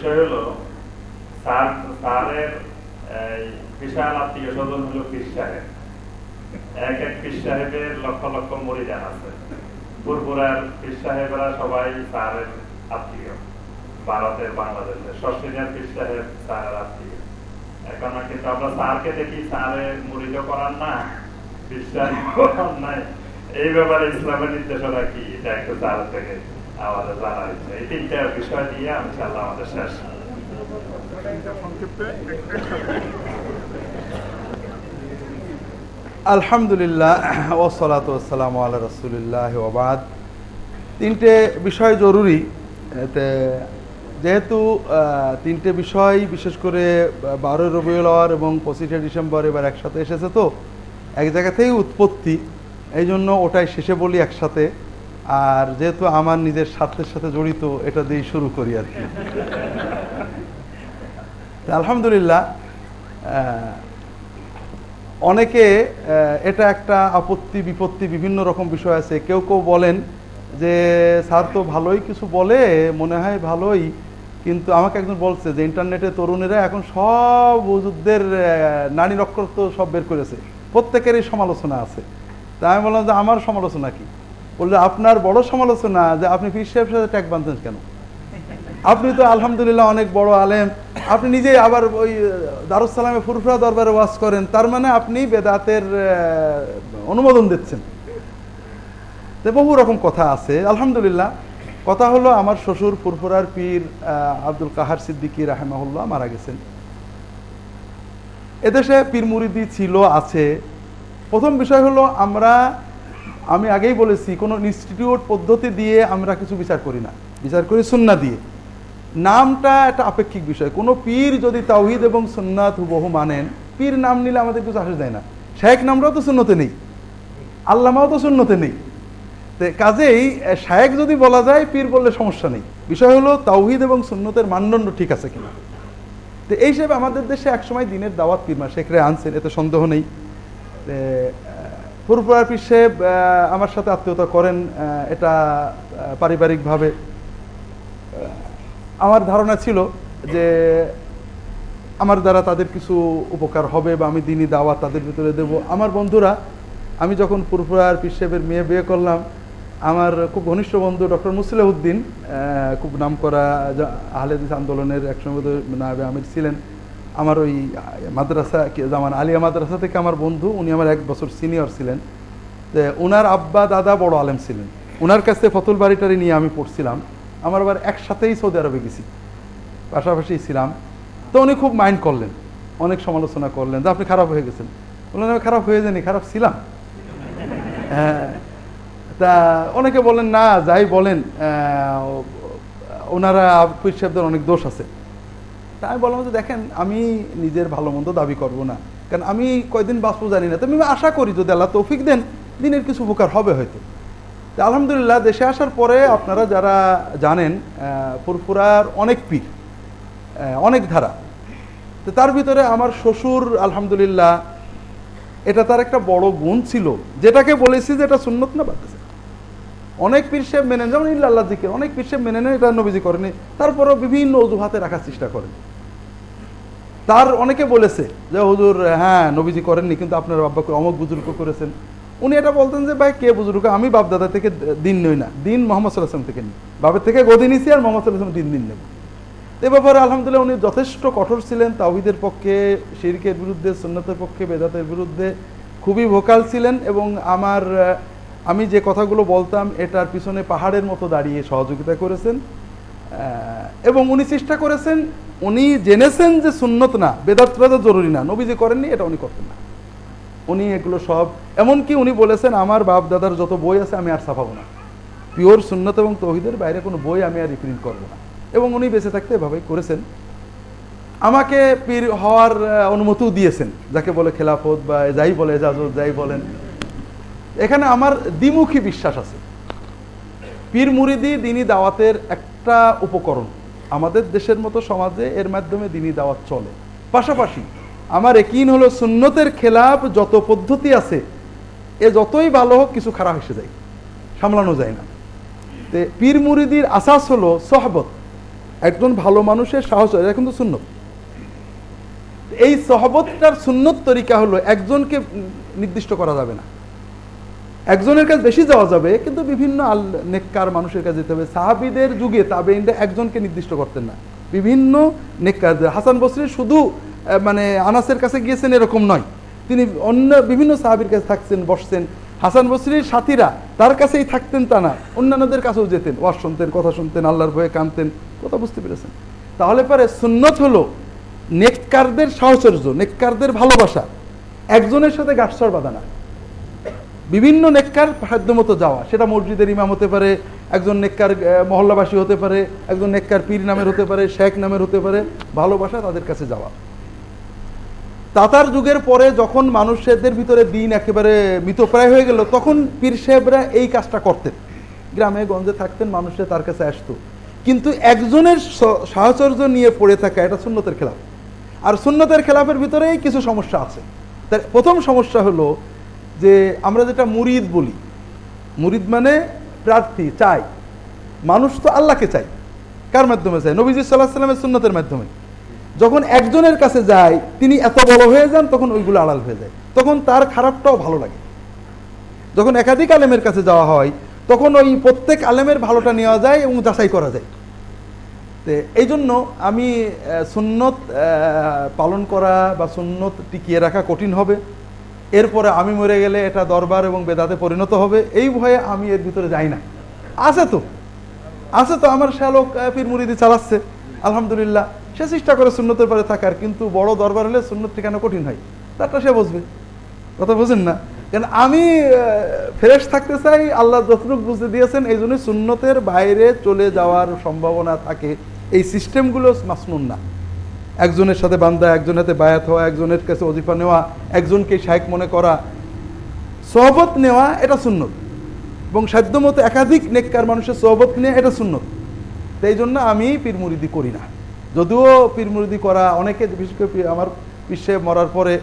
বিষয় হলো, স্যার, স্যারের বিশাল আত্মীয় স্বজন হলো পীর সাহেব। এক এক পীর সাহেবের লক্ষ লক্ষ মরিদান আছে। পুরপুরার পীর সাহেবরা সবাই স্যারের আত্মীয়। ভারতের, বাংলাদেশের। সস্তিনের পীর সাহেব স্যারের আত্মীয়। এখন কিন্তু আমরা স্যারকে দেখি স্যারে মুড়িদ করার না সাহেব করার নাই। এই ব্যাপারে ইসলামের নির্দেশনা কি? এটা একটু স্যার থেকে আমাদের জানা হচ্ছে এই তিনটা আলহামদুলিল্লাহ ওসলাত ওসালাম আল্লাহ রসুলিল্লাহ ওবাদ তিনটে বিষয় জরুরি। যেহেতু তিনটে বিষয়, বিশেষ করে বারোই রবিউল আওয়ার এবং পঁচিশে ডিসেম্বর এবার একসাথে এসেছে তো, এক জায়গা থেকেই উৎপত্তি এই জন্য ওটাই শেষে বলি একসাথে। আর যেহেতু আমার নিজের স্বার্থের সাথে জড়িত, এটা দিয়েই শুরু করি আর কি। আলহামদুলিল্লাহ অনেকে এটা একটা আপত্তি, বিপত্তি, বিভিন্ন রকম বিষয় আছে। কেউ কেউ বলেন যে, স্যার তো ভালোই কিছু বলে, মনে হয় ভালোই। কিন্তু আমাকে একজন বলছে যে, ইন্টারনেটে তরুণেরা এখন সব ওজুদদের নারী তো সব বের করেছে। প্রত্যেকেরই সমালোচনা আছে। তা আমি বললাম যে, আমার সমালোচনা কি? বললে, আপনার বড় সমালোচনা যে আপনি ফির সাহেবের সাথে ট্যাগ বাঁধছেন কেন? আপনি তো আলহামদুলিল্লাহ অনেক বড় আলেম। আপনি নিজেই আবার ওই দারুসালামে ফুরফুরা দরবারে ওয়াজ করেন। তার মানে আপনি বেদাতের অনুমোদন দিচ্ছেন। তো বহু রকম কথা আছে। আলহামদুলিল্লাহ, কথা হলো আমার শ্বশুর ফুরফুরার পীর আব্দুল কাহার সিদ্দিকী রাহেমাহুল্লাহ মারা গেছেন। এদেশে পীর মুরিদি ছিল, আছে। প্রথম বিষয় হলো আমরা আমি আগেই বলেছি, কোনো ইনস্টিটিউট পদ্ধতি দিয়ে আমরা কিছু বিচার করি না। বিচার করি সুন্না দিয়ে। নামটা একটা আপেক্ষিক বিষয়। কোনো পীর যদি তাওহিদ এবং সুন্নাত হুবহু মানেন, পীর নাম নিলে আমাদের কিছু আসে যায় না। শেখ নামটাও তো শূন্যতে নেই। আল্লামাও তো শূন্যতে নেই। তো কাজেই শায়েক যদি বলা যায়, পীর বললে সমস্যা নেই। বিষয় হলো, তাওহিদ এবং সুন্নতের মানদণ্ড ঠিক আছে কিনা। তো এই হিসেবে আমাদের দেশে একসময় দিনের দাওয়াত পীর মা শেখরে আনছেন, এতে সন্দেহ নেই। ফুরফুরার পীর আমার সাথে আত্মীয়তা করেন এটা পারিবারিকভাবে আমার ধারণা ছিল যে আমার দ্বারা তাদের কিছু উপকার হবে বা আমি দিনই দাওয়াত তাদের ভিতরে দেব। আমার বন্ধুরা, আমি যখন ফুরফুরার পীর সাহেবের মেয়ে বিয়ে করলাম, আমার খুব ঘনিষ্ঠ বন্ধু ডক্টর মুসলিউদ্দিন খুব নাম করা আহলেদিস আন্দোলনের একসঙ্গে নাবে আমির ছিলেন আমার ওই, মাদ্রাসা জামান আলিয়া মাদ্রাসা থেকে আমার বন্ধু, উনি আমার এক বছর সিনিয়র ছিলেন। যে ওনার আব্বা, দাদা বড় আলেম ছিলেন। ওনার কাছে ফতুল বাড়িটারি নিয়ে আমি পড়ছিলাম। আমার আবার একসাথেই সৌদি আরবে গেছি। পাশাপাশি ছিলাম। তো উনি খুব মাইন্ড করলেন। অনেক সমালোচনা করলেন যে আপনি খারাপ হয়ে গেছেন। বললেন, আমি খারাপ হয়ে যায়নি খারাপ ছিলাম। হ্যাঁ। তা অনেকে বলেন, না, যাই বলেন ওনারা পীর সাহেবদের অনেক দোষ আছে। তা আমি বললাম যে দেখেন, আমি নিজের ভালো মন্দ দাবি করব না। কারণ আমি কয়দিন বাঁচবো জানি না। তো আমি আশা করি যদি আল্লাহ তৌফিক দেন, দিনের কিছু উপকার হবে হয়তো। তা আলহামদুলিল্লাহ, দেশে আসার পরে আপনারা যারা জানেন ফুরফুরার অনেক পীর অনেক ধারা। তো তার ভিতরে আমার শ্বশুর, আলহামদুলিল্লাহ, এটা তার একটা বড় গুণ ছিল। যেটাকে বলেছি যে এটা সুন্নত না বাদ অনেক পীর সাহেব মেনে যেমন ইল্লাল্লাহ জিকির। অনেক পীর সাহেব মেনে নেন, এটা নবীজি করেনি তারপরেও বিভিন্ন অজুহাতে রাখার চেষ্টা করেন। তার অনেকে বলেছে যে, হুজুর হ্যাঁ নবীজি করেননি, কিন্তু আপনার বাব্বা অমক বুজুর্গ করেছেন। উনি এটা বলতেন যে, ভাই, কে বুজুর্গ? আমি বাপদাদা থেকে দিন নই না, দিন মোহাম্মদ সাল্লাহাম থেকে নিই। বাপের থেকে গদি নিছি আর মোহাম্মদ সাল্লাহাম দিন দিন নেব এ ব্যাপারে আলহামদুলিল্লাহ উনি যথেষ্ট কঠোর ছিলেন, তাওহিদের পক্ষে, শিরকের বিরুদ্ধে, সুন্নতের পক্ষে, বেদাতের বিরুদ্ধে খুবই ভোকাল ছিলেন এবং আমার, আমি যে কথাগুলো বলতাম, এটার পিছনে পাহাড়ের মতো দাঁড়িয়ে সহযোগিতা করেছেন। এবং উনি চেষ্টা করেছেন উনি জেনেছেন যে সুন্নত না, বেদাত বেদাত জরুরি না নবী যে করেননি, এটা উনি করতেন না। উনি এগুলো সব, এমনকি উনি বলেছেন, আমার বাপ দাদার যত বই আছে আমি আর ছাপাবো না। পিওর সুন্নত এবং তহিদের বাইরে কোনো বই আমি আর রিপ্রিন্ট করব না। এবং উনি বেঁচে থাকতে এভাবেই করেছেন। আমাকে পীর হওয়ার অনুমতিও দিয়েছেন, যাকে বলে খেলাফত বা যাই বলে এজাজত, যাই বলেন। এখানে আমার দ্বিমুখী বিশ্বাস আছে। পীর মুরিদি দিনী দাওয়াতের একটা উপকরণ। আমাদের দেশের মতো সমাজে এর মাধ্যমে দিনী দাওয়াত চলে। পাশাপাশি আমার একিন হলো সুন্নতের খেলাফ যত পদ্ধতি আছে, এ যতই ভালো হোক কিছু খারাপ এসে যায়, সামলানো যায় না। তে পীর মুরিদির আসাস হলো সহবত। একজন ভালো মানুষের সাহস, এটা কিন্তু সুন্নত। এই সহবতটার সুন্নত তরিকা হলো একজনকে নির্দিষ্ট করা যাবে না। একজনের কাছে বেশি যাওয়া যাবে, কিন্তু বিভিন্ন আল নেককার মানুষের কাছে যেতে হবে। সাহাবিদের যুগে তাবেইনরা একজনকে নির্দিষ্ট করতেন না। বিভিন্ন নেককারদের। হাসান বসরি শুধু মানে আনাসের কাছে গিয়েছেন এরকম নয়। তিনি অন্য বিভিন্ন সাহাবির কাছে থাকছেন, বসছেন। হাসান বসরির সাথীরা তার কাছেই থাকতেন তা না। অন্যান্যদের কাছেও যেতেন। ওয়াজ শুনতেন, কথা শুনতেন, আল্লাহর ভয়ে কানতেন কথা বুঝতে পেরেছেন? তাহলে পরে সুন্নত হলো নেককারদের সাহচর্য, নেককারদের ভালোবাসা। একজনের সাথে গাঠসর বাঁধা না। বিভিন্ন নেককার সাধ্যমতো যাওয়া। সেটা মসজিদের ইমাম হতে পারে, একজন নেককার মহল্লাবাসী হতে পারে, একজন নেককার পীর নামের হতে পারে, শেখ নামের হতে পারে ভালোবাসা তাদের কাছে যাওয়া। তাতার যুগের পরে যখন মানুষদের ভিতরে দিন একেবারে মৃতপ্রায় হয়ে গেল, তখন পীর সাহেবরা এই কাজটা করতেন। গ্রামে, গঞ্জে থাকতেন, মানুষে তার কাছে আসতো। কিন্তু একজনের সাহচর্য নিয়ে পড়ে থাকা এটা সুন্নতের খেলাফ। আর সুন্নতের খেলাফের ভিতরেই কিছু সমস্যা আছে। তার প্রথম সমস্যা হলো যে আমরা যেটা মুরিদ বলি। মুরিদ মানে প্রার্থী, চাই। মানুষ তো আল্লাহকে চাই। কার মাধ্যমে চাই নবীজি সাল্লাহ সাল্লামের সুন্নতের মাধ্যমে। যখন একজনের কাছে যায়, তিনি এত বড় হয়ে যান, তখন ওইগুলো আড়াল হয়ে যায়। তখন তার খারাপটাও ভালো লাগে। যখন একাধিক আলেমের কাছে যাওয়া হয়, তখন ওই প্রত্যেক আলেমের ভালোটা নেওয়া যায় এবং যাচাই করা যায়। তো এই জন্য আমি সুন্নত পালন করা বা সুন্নত টিকিয়ে রাখা কঠিন হবে। এরপরে আমি মরে গেলে এটা দরবার এবং বেদাতে পরিণত হবে, এই ভয়ে আমি এর ভিতরে যাই না। আছে তো। আছে তো, আমার শ্যালক পীর মুরিদি চালাচ্ছে। আলহামদুলিল্লাহ, সে চেষ্টা করে সুন্নতের পরে থাকার, কিন্তু বড় দরবার হলে সুন্নত ঠিকানা কঠিন হয়? তারটা সে বুঝবে। কথা বুঝেন না? কেন আমি ফ্রেশ থাকতে চাই, আল্লাহ যতটুকু বুঝতে দিয়েছেন, এই জন্য সুন্নতের বাইরে চলে যাওয়ার সম্ভাবনা থাকে। এই সিস্টেমগুলো মাসনুন না। একজনের সাথে বান্দা, একজনের হাতে বায়াত হওয়া, একজনের কাছে অজিফা নেওয়া, একজনকে শাইক মনে করা, সহবত নেওয়া, এটা সুন্নত। এবং সাধ্যমতো একাধিক নেককার মানুষের সহবত নেওয়া, এটা সুন্নত। তাই জন্য আমি পীর মুরিদি করি না। যদিও পীর মুরিদি করা, অনেকে বিশেষ করে আমার বিশ্বে মরার পরে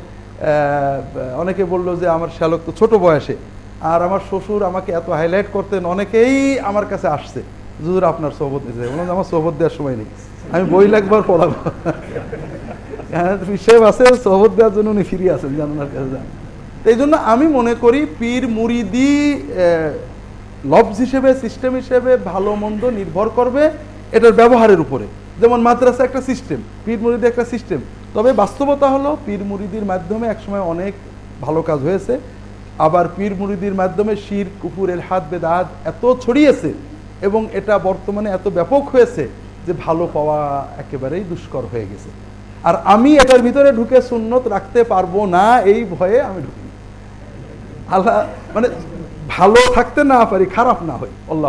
অনেকে বলল যে আমার শ্যালক তো ছোট বয়সে, আর আমার শ্বশুর আমাকে এত হাইলাইট করতেন, অনেকেই আমার কাছে আসছে। হুজুর আপনার সোহবত নিতে চাই বললাম আমার সোহবত দেওয়ার সময় নেই। আমি বই লাগবার পড়াবো। সাহেব আছে সোহবত দেওয়ার জন্য উনি ফিরে আছেন জান ওনার কাছে যান। এই জন্য আমি মনে করি পীর আহ, লফজ হিসেবে সিস্টেম হিসেবে ভালো মন্দ নির্ভর করবে এটার ব্যবহারের উপরে। যেমন মাদ্রাসা একটা সিস্টেম পীর মুরিদি একটা সিস্টেম। তবে বাস্তবতা হলো পীর মুরিদির মাধ্যমে একসময় অনেক ভালো কাজ হয়েছে। আবার পীর মুরিদির মাধ্যমে শির কুকুরের হাত বেদাত এত ছড়িয়েছে এবং এটা বর্তমানে এত ব্যাপক হয়েছে যে ভালো পাওয়া একেবারেই দুষ্কর হয়ে গেছে। আর আমি এটার ভিতরে ঢুকে সুন্নত রাখতে পারব না, এই ভয়ে আমি ঢুকি আল্লাহ মানে ভালো থাকতে না পারি, খারাপ না হই। আল্লাহ